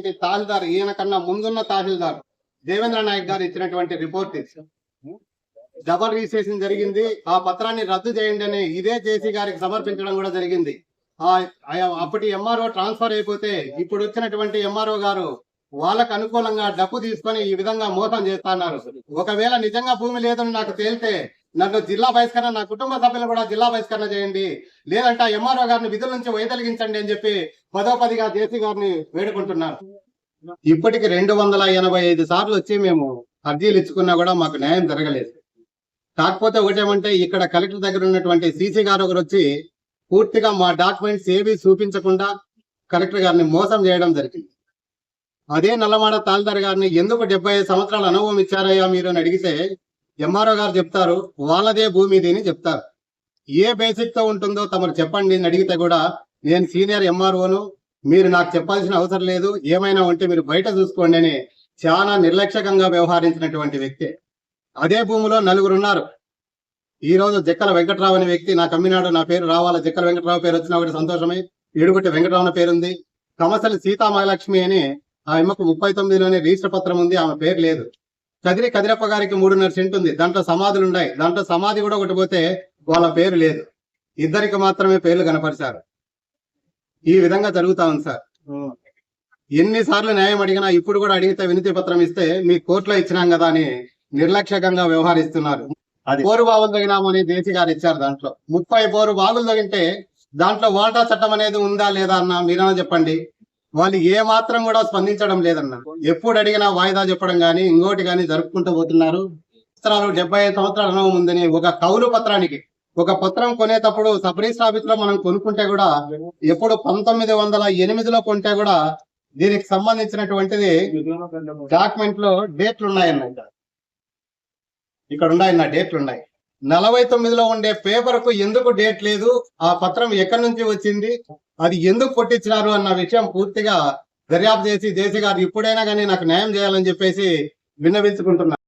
ఇచ్చినటువంటి తహసీల్దార్ ఈయన కన్నా ముందున్న తహసీల్దార్ దేవేంద్ర నాయక్ గారు ఇచ్చినటువంటి రిపోర్ట్ ఇది. డబల్ రిజిస్ట్రేషన్ జరిగింది. ఆ పత్రాన్ని రద్దు చేయండి అని ఇదే జేసీ గారికి సమర్పించడం కూడా జరిగింది. ఆ అప్పటి ఎంఆర్ఓ ట్రాన్స్ఫర్ అయిపోతే ఇప్పుడు వచ్చినటువంటి ఎంఆర్ఓ గారు వాళ్ళకు అనుకూలంగా డబ్బు తీసుకొని ఈ విధంగా మోసం చేస్తున్నారు. ఒకవేళ నిజంగా భూమి లేదని నాకు తేలితే నన్ను జిల్లా బహిష్కరణ నా కుటుంబ సభ్యులు కూడా జిల్లా బహిష్కరణ చేయండి. లేదంటే ఎంఆర్ఓ గారిని విధుల నుంచి వైదొలిగించండి అని చెప్పి పదో పదిగా జేసీ గారిని వేడుకుంటున్నారు. ఇప్పటికి రెండు వందల ఎనభై ఐదు సార్లు వచ్చి మేము అర్జీలు ఇచ్చుకున్నా కూడా మాకు న్యాయం జరగలేదు. కాకపోతే ఒకటేమంటే ఇక్కడ కలెక్టర్ దగ్గర ఉన్నటువంటి సీసీ గారు ఒకరు వచ్చి పూర్తిగా మా డాక్యుమెంట్స్ ఏవి చూపించకుండా కలెక్టర్ గారిని మోసం చేయడం జరిగింది. అదే నల్లమాడ తాల్దార్ గారిని ఎందుకు డెబ్బై సంవత్సరాల అనుభవం ఇచ్చారయ్యా మీరు అని అడిగితే ఎంఆర్ఓ గారు చెప్తారు వాళ్ళదే భూమి ఇది అని చెప్తారు. ఏ బేసిక్తో ఉంటుందో తమరు చెప్పండి అని అడిగితే కూడా నేను సీనియర్ ఎంఆర్ఓను మీరు నాకు చెప్పాల్సిన అవసరం లేదు ఏమైనా ఉంటే మీరు బయట చూసుకోండి అని చాలా నిర్లక్ష్యకంగా వ్యవహరించినటువంటి వ్యక్తి. అదే భూమిలో నలుగురు ఉన్నారు. ఈ రోజు జక్కల వెంకట్రావు అనే వ్యక్తి నా కమ్మినాడు నా పేరు రావాల జక్కల వెంకట్రావు పేరు వచ్చినా ఒకటి సంతోషమే. ఏడుగుట్టి వెంకటరావు అనే పేరుంది. కమసలి సీతా మహాలక్ష్మి అని ఆ అమ్మకు ముప్పై తొమ్మిదిలోనే రిజిస్టర్ పత్రం ఉంది ఆమె పేరు లేదు. కదిరి కదిరప్ప గారికి మూడున్నర సెంట్ ఉంది. దాంట్లో సమాధులు ఉన్నాయి. దాంట్లో సమాధి కూడా ఒకటి పోతే వాళ్ళ పేరు లేదు. ఇద్దరికి మాత్రమే పేర్లు కనపరిచారు. ఈ విధంగా జరుగుతా ఉంది సార్. ఎన్నిసార్లు న్యాయం అడిగినా ఇప్పుడు కూడా అడిగితే వినతి పత్రం ఇస్తే మీ కోర్టులో ఇచ్చినాం కదా అని నిర్లక్ష్యకంగా వ్యవహరిస్తున్నారు. అది. బోరు బావులు తగినామని దేశీ గారు ఇచ్చారు దాంట్లో. ముప్పై బోరు బావులు తగింటే దాంట్లో వాటా చట్టం అనేది ఉందా లేదా అన్న మీరన్నా చెప్పండి. వాళ్ళు ఏ మాత్రం కూడా స్పందించడం లేదన్న ఎప్పుడు అడిగినా వాయిదా చెప్పడం గానీ ఇంకోటి గానీ జరుపుకుంటూ పోతున్నారు. సంవత్సరాలు డెబ్బై ఐదు సంవత్సరాల అనుభవం ఉందని ఒక కౌలు పత్రానికి ఒక పత్రం కొనేటప్పుడు సబ్ ఆఫీస్లో మనం కొనుక్కుంటే కూడా ఎప్పుడు పంతొమ్మిది వందల ఎనిమిదిలో కొంటే కూడా దీనికి సంబంధించినటువంటిది డాక్యుమెంట్లో డేట్లు ఉన్నాయన్న. ఇక్కడ ఉన్నాయన్న డేట్లు ఉన్నాయి. నలభై తొమ్మిదిలో ఉండే పేపర్కు ఎందుకు డేట్ లేదు? ఆ పత్రం ఎక్కడి నుంచి వచ్చింది? అది ఎందుకు కొట్టించినారు అన్న విషయం పూర్తిగా దర్యాప్తు చేసి దేశీ గారు ఇప్పుడైనా కానీ నాకు న్యాయం చేయాలని చెప్పేసి విన్నవించుకుంటున్నారు